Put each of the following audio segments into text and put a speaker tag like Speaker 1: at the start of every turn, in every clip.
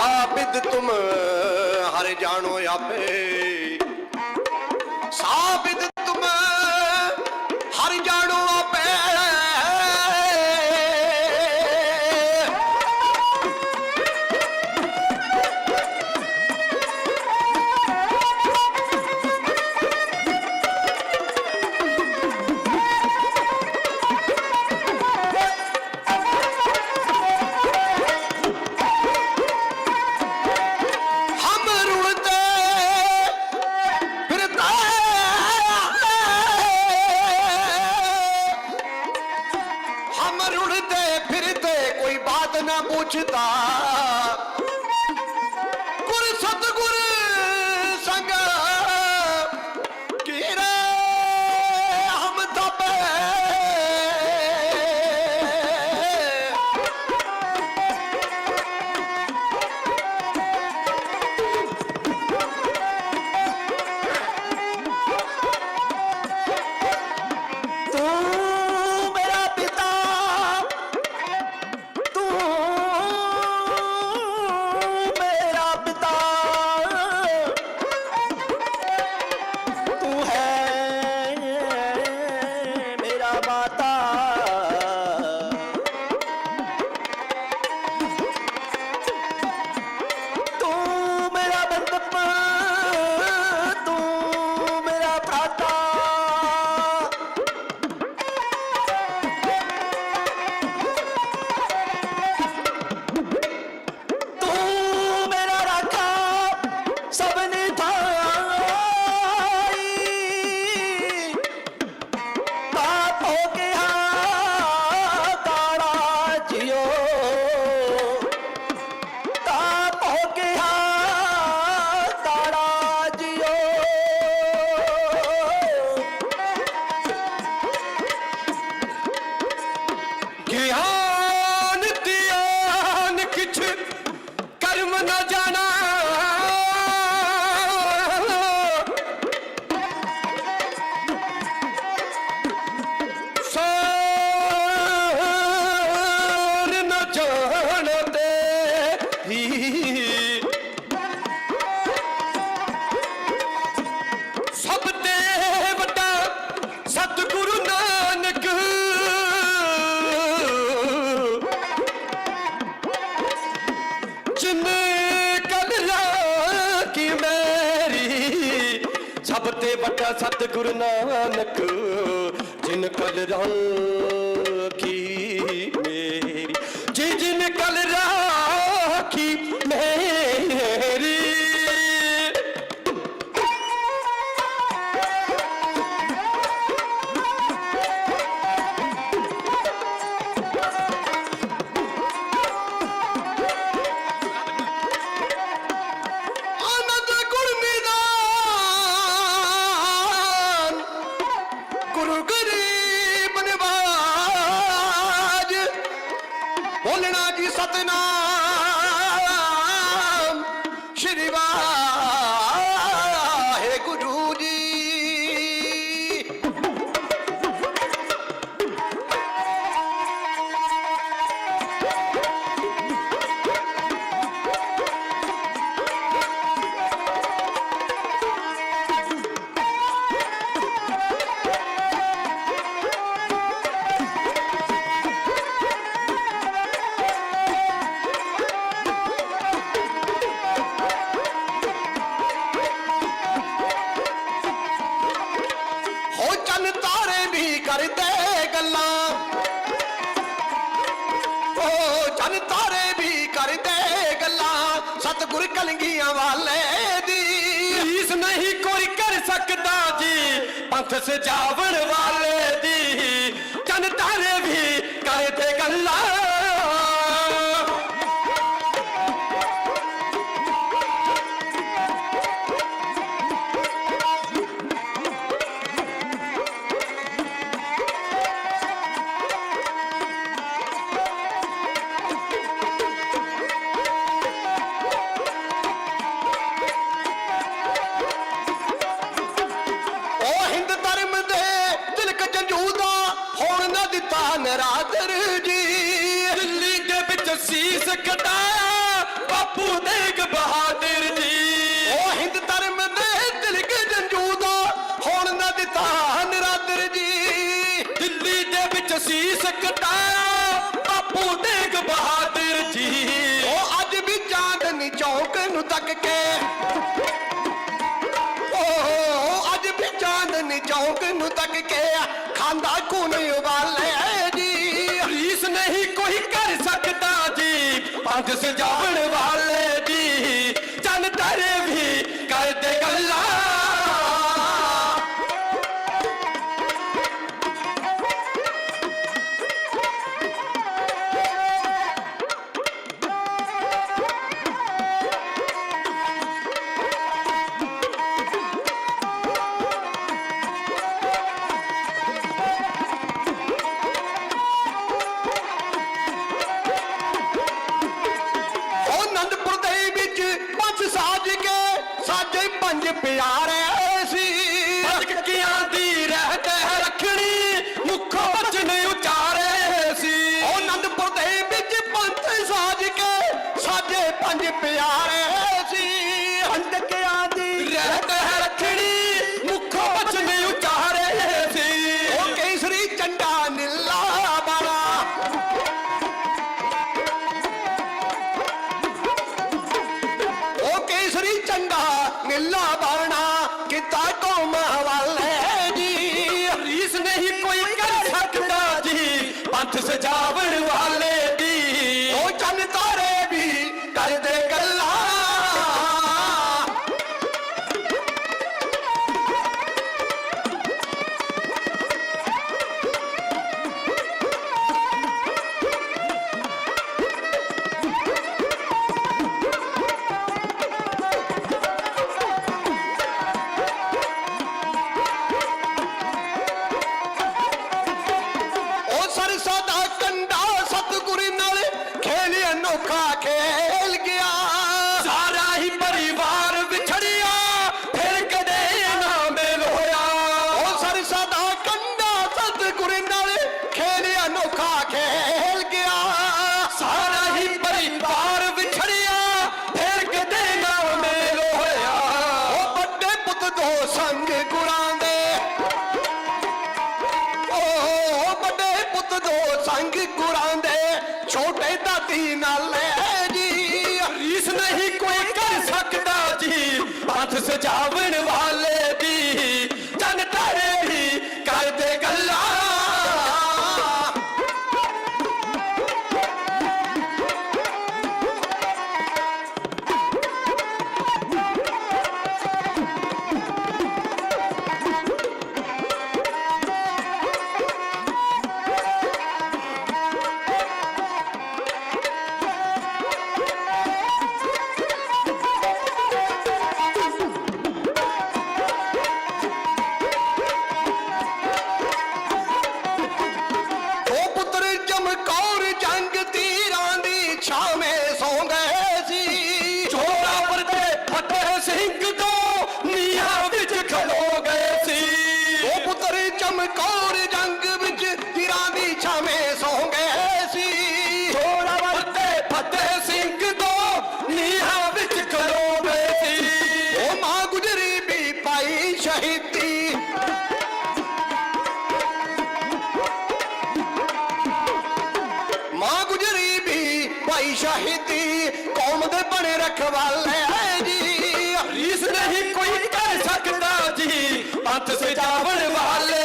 Speaker 1: ਆਬਿਦ ਤੁਮ ਹਰ ਜਾਣੋ ਆਪੇ। ਸਾਬਿਦ ধন্যবাদ
Speaker 2: ਤੇ
Speaker 1: ਵੱਡਾ ਸਤਿਗੁਰ ਨਾਨਕ ਜਿਨ ਕਲ ਕੀ ਗੱਲਾਂ। ਉਹ ਤਾਰੇ ਵੀ ਕਰਦੇ ਗੱਲਾਂ। ਸਤਗੁਰ ਕਲੰਗੀਆਂ ਵਾਲੇ ਦੀ। ਇਸ ਨਹੀਂ ਕੋਈ ਕਰ ਸਕਦਾ ਜੀ, ਪੰਥ ਸਜਾਵਣ ਵਾਲੇ ਦੀ। ਜਨ ਤਾਰੇ ਵੀ ਕਰਦੇ ਗੱਲਾਂ। ਸੀਸ ਕਟਾਇਆ ਬਾਪੂ ਦੇਗ ਅੱਜ ਵੀ ਚਾਂਦਨੀ ਚੌਕ ਨੂੰ ਨੂੰ ਤੱਕ ਕੇ ਖਾਂਦਾ ਖੂਨ ਉਬਾਲੇ ਜੀ। ਰੀਸ ਨਹੀਂ ਕੋਈ ਕਰ ਸਕਦਾ ਜੀ। ਪੰਜ ਸਜਾਵਣ ਵਾਲੇ ਜੀ। ਪੰਜ ਪਿਆਰੇ ਸੀ। ਪਤਕਿਆਂ ਦੀ ਰਹਿ ਕੇ ਰੱਖਣੀ ਮੁੱਖੋਂ ਬਚਨ ਉਚਾਰੇ ਸੀ। ਉਹ ਅਨੰਦਪੁਰ ਦੇ ਵਿੱਚ ਪੰਜ ਸਾਜ ਕੇ ਸਾਡੇ ਪੰਜ ਪਿਆਰੇ से जा से चावन वाले ਰਖਵਾਲੇ ਜੀ। ਰੀਸ ਨਹੀਂ ਕੋਈ ਕਰ ਸਕਦਾ ਜੀ। ਪੰਥ ਸਜਾਵਣ ਵਾਲੇ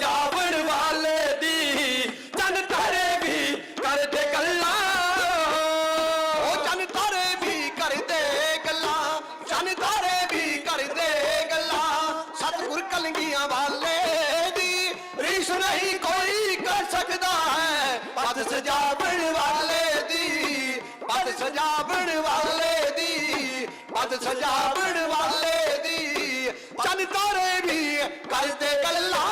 Speaker 3: जावण वाले दी चन तारे भी कर दे गल्ला चन तारे भी कर दे गल्ला चन तारे भी कर दे गल्ला। सतगुर कलगियाँ वाले दी, रीस नहीं कोई कर सकता है। पद सजावण वाले दी, पद सजावण वाले दी, पद सजावण वाले दी। चन तारे भी कर दे गल्ला।